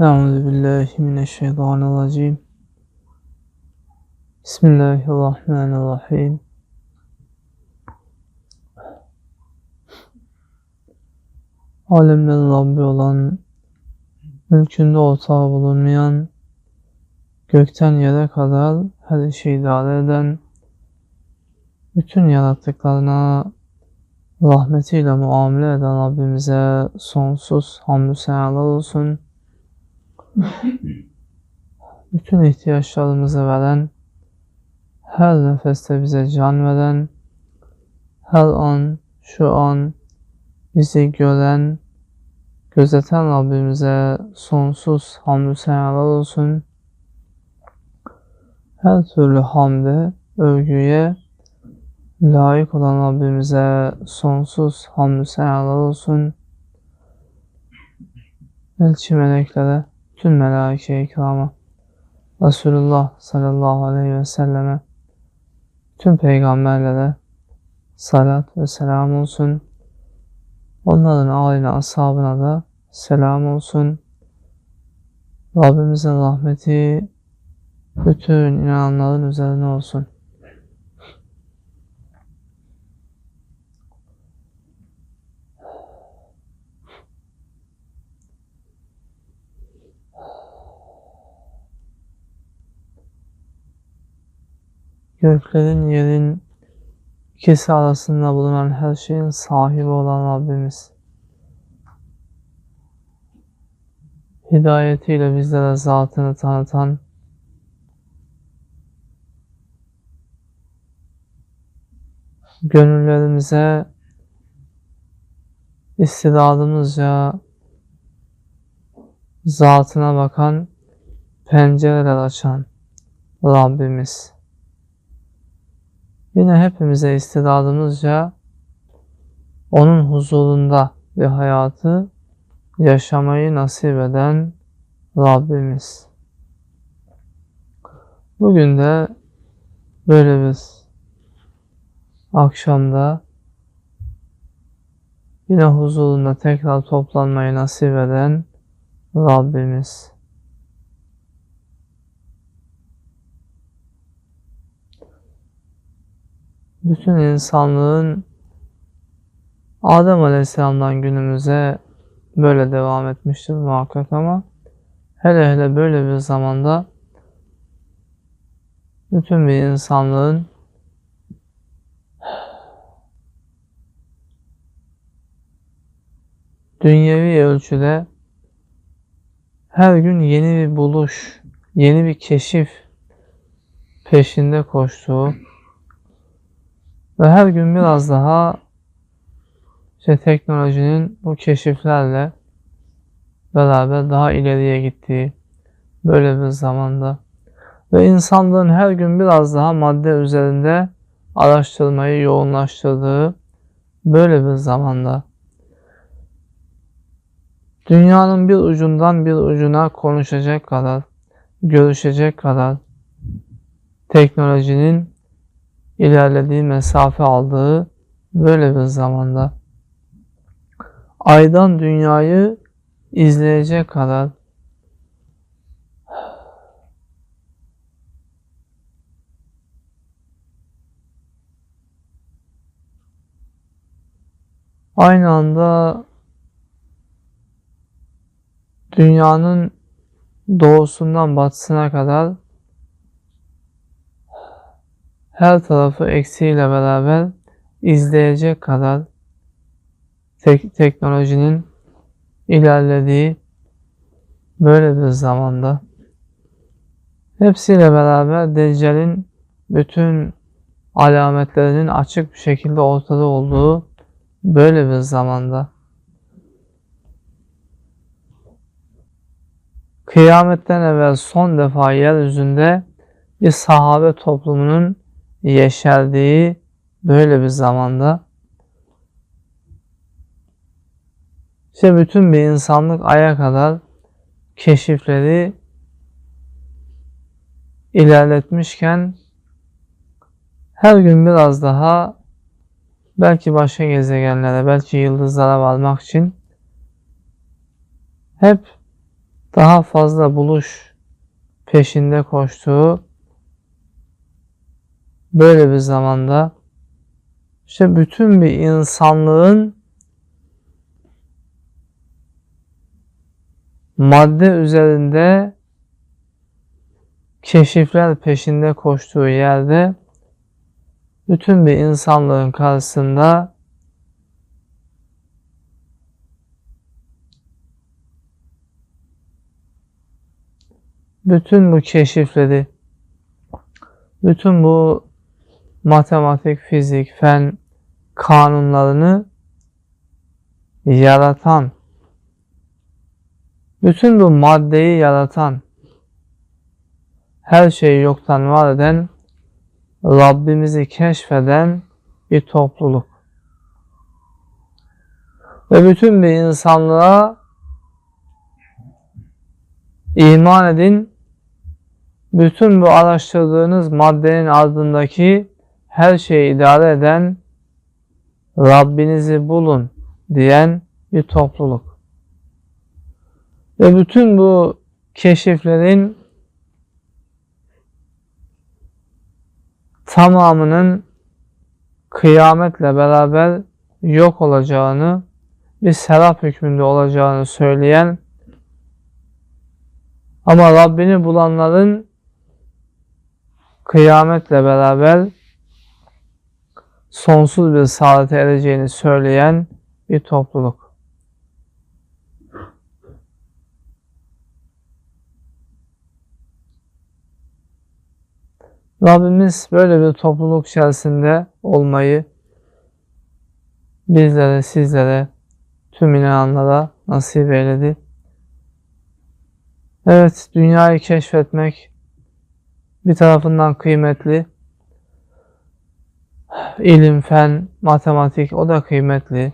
Euzu billahi mineşşeytanirracim. Bismillahirrahmanirrahim. Alemlerin Rabbi olan, mülkünde ortağı bulunmayan, gökten yere kadar her şeyi idare eden, bütün yarattıklarına rahmetiyle muamele eden Rabbimize sonsuz hamdü senalar olsun.'' Bütün ihtiyaçlarımızı veren, her nefeste bize can veren, her an, şu an bizi gören, gözeten Rabbimize sonsuz hamdü senalar olsun. Her türlü hamde, övgüye layık olan Rabbimize sonsuz hamdü senalar olsun. Elçi meleklere, tüm melaike-i ikrama, Resulullah sallallahu aleyhi ve selleme, tüm peygamberlere salat ve selam olsun. Onların aile ashabına da selam olsun. Rabbimizin rahmeti bütün inananların üzerine olsun. Göklerin, yerin ikisi arasında bulunan her şeyin sahibi olan Rabbimiz. Hidayetiyle bizlere zatını tanıtan, gönüllerimize istidadımızca zatına bakan pencereler açan Rabbimiz. Yine hepimize istidadımızca onun huzurunda bir hayatı yaşamayı nasip eden Rabbimiz. Bugün de böyle bir akşamda yine huzurunda tekrar toplanmayı nasip eden Rabbimiz. Bütün insanlığın Adem Aleyhisselam'dan günümüze böyle devam etmiştir muhakkak ama hele hele böyle bir zamanda bütün bir insanlığın dünyevi ölçüde her gün yeni bir buluş, yeni bir keşif peşinde koştuğu ve her gün biraz daha işte teknolojinin bu keşiflerle beraber daha ileriye gittiği böyle bir zamanda. Ve insanlığın her gün biraz daha madde üzerinde araştırmayı yoğunlaştırdığı böyle bir zamanda. Dünyanın bir ucundan bir ucuna konuşacak kadar, görüşecek kadar teknolojinin ilerlediği mesafe aldığı böyle bir zamanda. Aydan dünyayı izleyecek kadar aynı anda dünyanın doğusundan batısına kadar her tarafı eksiğiyle beraber izleyecek kadar tek teknolojinin ilerlediği böyle bir zamanda. Hepsiyle beraber Deccal'in bütün alametlerinin açık bir şekilde ortada olduğu böyle bir zamanda. Kıyametten evvel son defa yeryüzünde bir sahabe toplumunun yeşerdiği böyle bir zamanda işte bütün bir insanlık aya kadar keşifleri ilerletmişken her gün biraz daha belki başka gezegenlere, belki yıldızlara varmak için hep daha fazla buluş peşinde koştuğu böyle bir zamanda işte bütün bir insanlığın madde üzerinde keşifler peşinde koştuğu yerde bütün bir insanlığın karşısında bütün bu keşifleri, bütün bu matematik, fizik, fen kanunlarını yaratan, bütün bu maddeyi yaratan, her şeyi yoktan var eden, Rabbimizi keşfeden bir topluluk. Ve bütün bir insanlığa iman edin, bütün bu araştırdığınız maddenin ardındaki her şeyi idare eden Rabbinizi bulun diyen bir topluluk. Ve bütün bu keşiflerin tamamının kıyametle beraber yok olacağını, bir serap hükmünde olacağını söyleyen ama Rabbini bulanların kıyametle beraber sonsuz bir saadete ereceğini söyleyen bir topluluk. Rabbimiz böyle bir topluluk içerisinde olmayı bizlere, sizlere, tüm inananlara nasip eyledi. Evet, dünyayı keşfetmek bir tarafından kıymetli. İlim, fen, matematik o da kıymetli.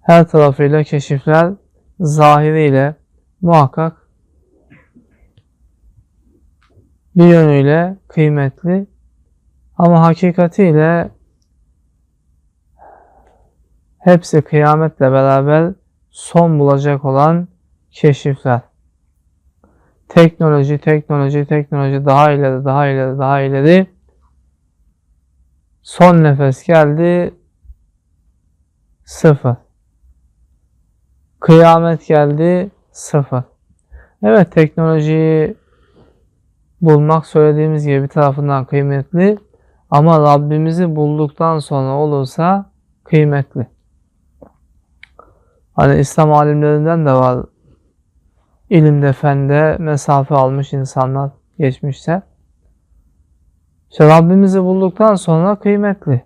Her tarafıyla keşifler zahiriyle muhakkak bir yönüyle kıymetli ama hakikatiyle hepsi kıyametle beraber son bulacak olan keşifler. Teknoloji, teknoloji, teknoloji daha ileri, daha ileri, daha ileri. Son nefes geldi. Sıfır. Kıyamet geldi. Sıfır. Evet teknolojiyi bulmak söylediğimiz gibi bir tarafından kıymetli ama Rabbimizi bulduktan sonra olursa kıymetli. Hani İslam alimlerinden de var ilimde, fende mesafe almış insanlar geçmişte. İşte Rabbimizi bulduktan sonra kıymetli.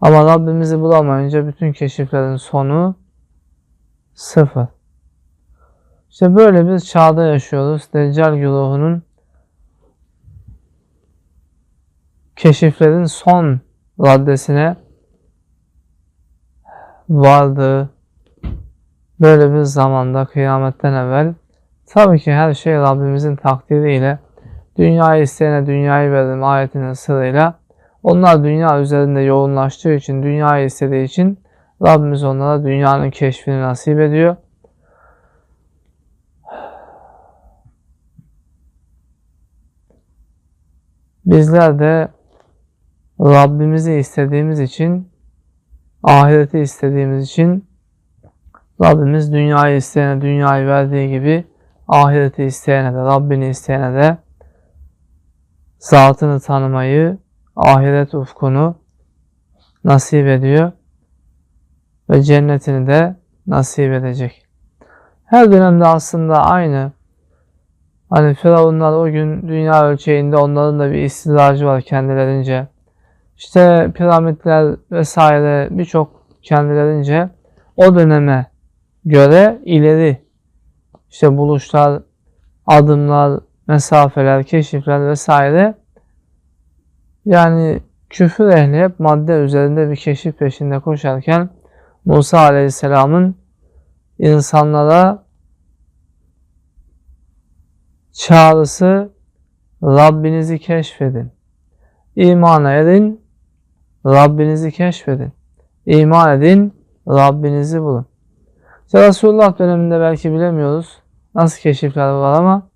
Ama Rabbimizi bulamayınca bütün keşiflerin sonu sıfır. İşte böyle bir çağda yaşıyoruz. Deccal güruhunun keşiflerin son raddesine vardığı böyle bir zamanda kıyametten evvel tabii ki her şey Rabbimizin takdiriyle dünyayı isteyene dünyayı verdim ayetinin sırrıyla onlar dünya üzerinde yoğunlaştığı için dünyayı istediği için Rabbimiz onlara dünyanın keşfini nasip ediyor. Bizler de Rabbimizi istediğimiz için, ahireti istediğimiz için Rabbimiz dünyayı isteyene dünyayı verdiği gibi ahireti isteyene de Rabbini isteyene de zatını tanımayı, ahiret ufkunu nasip ediyor ve cennetini de nasip edecek. Her dönemde aslında aynı Hani Firavunlar o gün dünya ölçeğinde onların da bir istilacı var kendilerince. İşte piramitler vesaire birçok kendilerince o döneme göre ileri işte buluşlar, adımlar, mesafeler, keşifler vesaire yani küfür ehli hep madde üzerinde bir keşif peşinde koşarken Musa Aleyhisselam'ın insanlara çağrısı Rabbinizi keşfedin. İmana edin, Rabbinizi keşfedin. İman edin, Rabbinizi bulun. İşte Resulullah döneminde belki bilemiyoruz. Nasıl keşifler var ama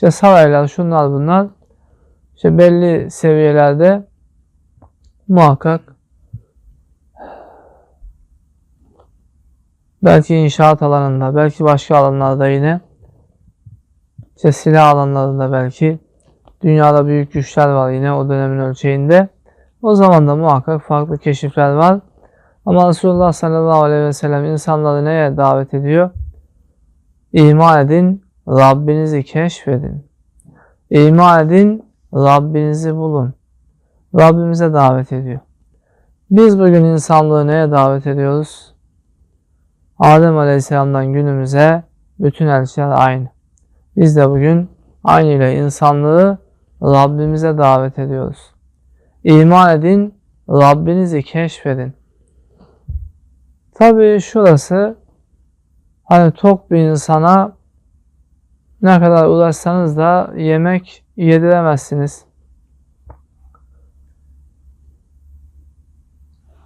işte saraylar, şunlar bunlar işte belli seviyelerde muhakkak belki inşaat alanında, belki başka alanlarda yine işte silah alanlarında belki dünyada büyük güçler var yine o dönemin ölçeğinde. O zaman da muhakkak farklı keşifler var. Ama Resulullah sallallahu aleyhi ve sellem insanları neye davet ediyor? İman edin, Rabbinizi keşfedin. İman edin, Rabbinizi bulun. Rabbimize davet ediyor. Biz bugün insanlığı neye davet ediyoruz? Adem Aleyhisselam'dan günümüze bütün elçiler aynı. Biz de bugün aynı ile insanlığı Rabbimize davet ediyoruz. İman edin, Rabbinizi keşfedin. Tabii şurası hani tok bir insana ne kadar uğraşsanız da yemek yediremezsiniz.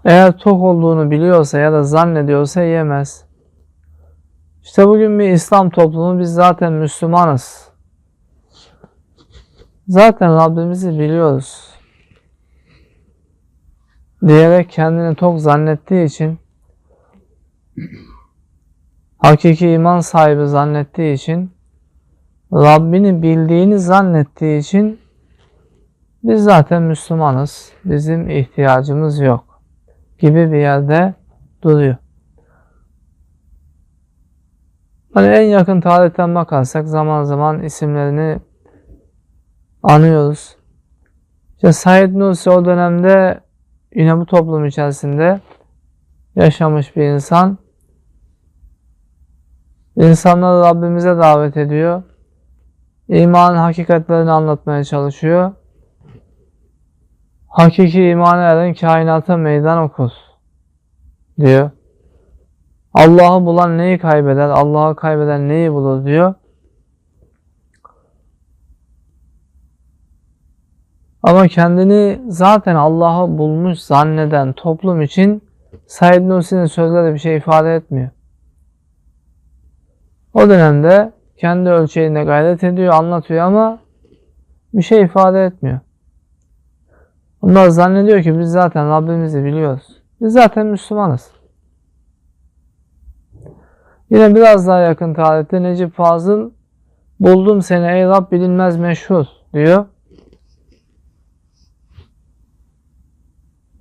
Eğer tok olduğunu biliyorsa ya da zannediyorsa yemez. İşte bugün bir İslam toplumu biz zaten Müslümanız. Zaten Rabbimizi biliyoruz. Diyerek kendini tok zannettiği için hakiki iman sahibi zannettiği için Rabbini bildiğini zannettiği için biz zaten Müslümanız. Bizim ihtiyacımız yok gibi bir yerde duruyor. Hani en yakın tarihten bakarsak zaman zaman isimlerini anıyoruz. İşte Said Nursi o dönemde yine bu toplum içerisinde yaşamış bir insan. İnsanları Rabbimize davet ediyor. İmanın hakikatlerini anlatmaya çalışıyor. Hakiki imana eren kainata meydan okur diyor. Allah'ı bulan neyi kaybeder, Allah'ı kaybeden neyi bulur diyor. Ama kendini zaten Allah'ı bulmuş zanneden toplum için Said Nursi'nin sözleri bir şey ifade etmiyor. O dönemde kendi ölçeğinde gayret ediyor, anlatıyor ama bir şey ifade etmiyor. Onlar zannediyor ki biz zaten Rabbimizi biliyoruz. Biz zaten Müslümanız. Yine biraz daha yakın tarihte Necip Fazıl buldum seni ey Rab bilinmez meşhur diyor.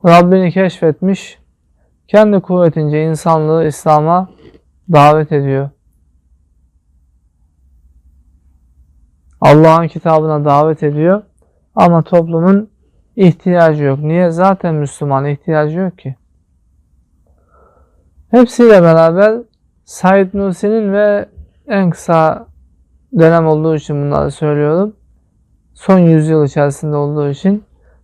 Rabbini keşfetmiş, kendi kuvvetince insanlığı İslam'a davet ediyor. Allah'ın kitabına davet ediyor ama toplumun ihtiyacı yok. Niye? Zaten Müslüman ihtiyacı yok ki. Hepsiyle beraber Said Nursi'nin ve en kısa dönem olduğu için bunları söylüyorum. Son yüzyıl içerisinde olduğu için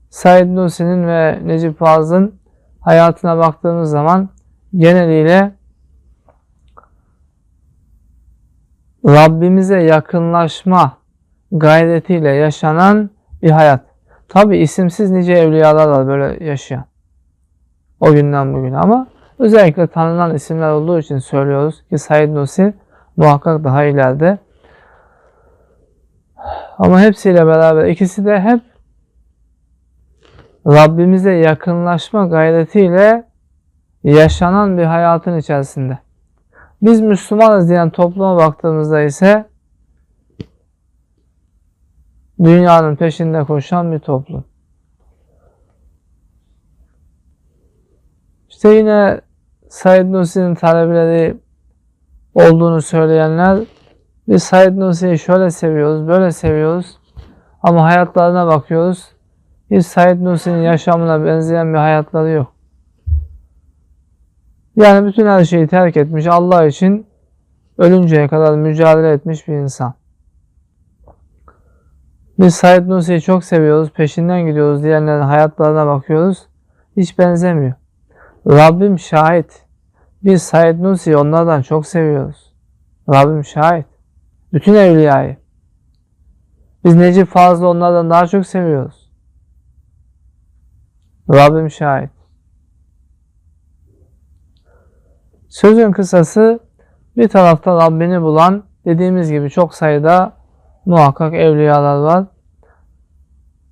Said Nursi'nin ve Necip Fazıl'ın hayatına baktığımız zaman geneliyle Rabbimize yakınlaşma gayretiyle yaşanan bir hayat. Tabi isimsiz nice evliyalar var böyle yaşayan. O günden bugüne ama özellikle tanınan isimler olduğu için söylüyoruz ki Said Nursi muhakkak daha ileride. Ama hepsiyle beraber ikisi de hep Rabbimize yakınlaşma gayretiyle yaşanan bir hayatın içerisinde. Biz Müslümanız diyen topluma baktığımızda ise dünyanın peşinde koşan bir toplum. İşte yine Said Nursi'nin talebeleri olduğunu söyleyenler biz Said Nursi'yi şöyle seviyoruz, böyle seviyoruz ama hayatlarına bakıyoruz hiç Said Nursi'nin yaşamına benzeyen bir hayatları yok. Yani bütün her şeyi terk etmiş, Allah için ölünceye kadar mücadele etmiş bir insan. Biz Said Nursi'yi çok seviyoruz, peşinden gidiyoruz diyenlerin hayatlarına bakıyoruz. Hiç benzemiyor. Rabbim şahit. Biz Said Nursi'yi onlardan çok seviyoruz. Rabbim şahit. Bütün evliyayı. Biz Necip Fazıl onlardan daha çok seviyoruz. Rabbim şahit. Sözün kısası Bir tarafta Rabbini bulan dediğimiz gibi çok sayıda muhakkak evliyalar var.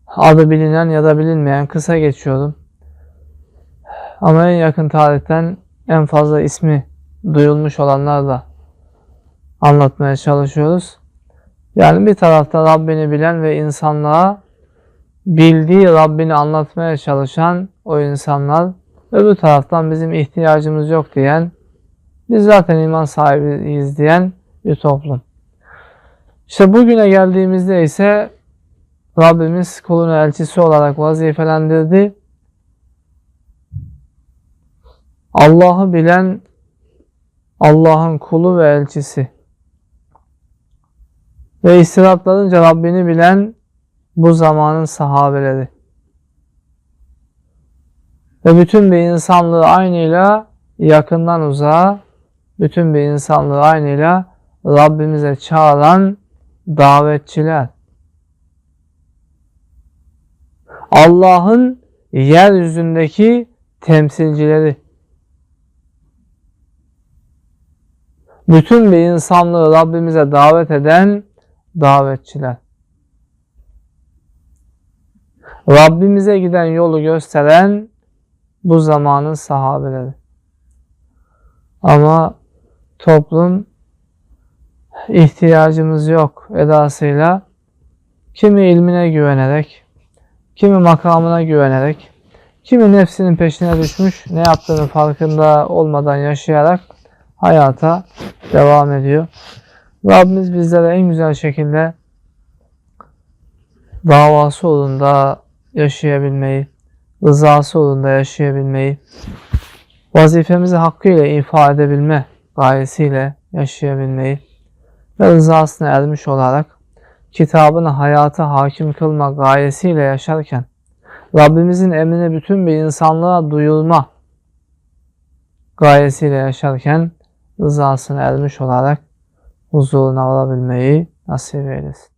Adı bilinen ya da bilinmeyen kısa geçiyorum. Ama en yakın tarihten en fazla ismi duyulmuş olanlarla anlatmaya çalışıyoruz. Yani bir tarafta Rabbini bilen ve insanlığa bildiği Rabbini anlatmaya çalışan o insanlar, öbür taraftan bizim ihtiyacımız yok diyen, biz zaten iman sahibiyiz diyen bir toplum. İşte bugüne geldiğimizde ise Rabbimiz kulunu elçisi olarak vazifelendirdi. Allah'ı bilen Allah'ın kulu ve elçisi. Ve istirahatlarınca Rabbini bilen bu zamanın sahabeleri. Ve bütün bir insanlığı aynıyla yakından uzağa, bütün bir insanlığı aynıyla Rabbimize çağıran davetçiler. Allah'ın yeryüzündeki temsilcileri. Bütün bir insanlığı Rabbimize davet eden davetçiler. Rabbimize giden yolu gösteren bu zamanın sahabeleri. Ama toplum ihtiyacımız yok edasıyla kimi ilmine güvenerek, kimi makamına güvenerek, kimi nefsinin peşine düşmüş, ne yaptığını farkında olmadan yaşayarak hayata devam ediyor. Rabbimiz bizlere en güzel şekilde davası uğrunda yaşayabilmeyi, rızası uğrunda yaşayabilmeyi, vazifemizi hakkıyla ifa edebilme gayesiyle yaşayabilmeyi ve rızasına ermiş olarak kitabını hayata hakim kılma gayesiyle yaşarken Rabbimizin emrini bütün bir insanlığa duyurma gayesiyle yaşarken rızasına ermiş olarak huzuruna varabilmeyi nasip eylesin.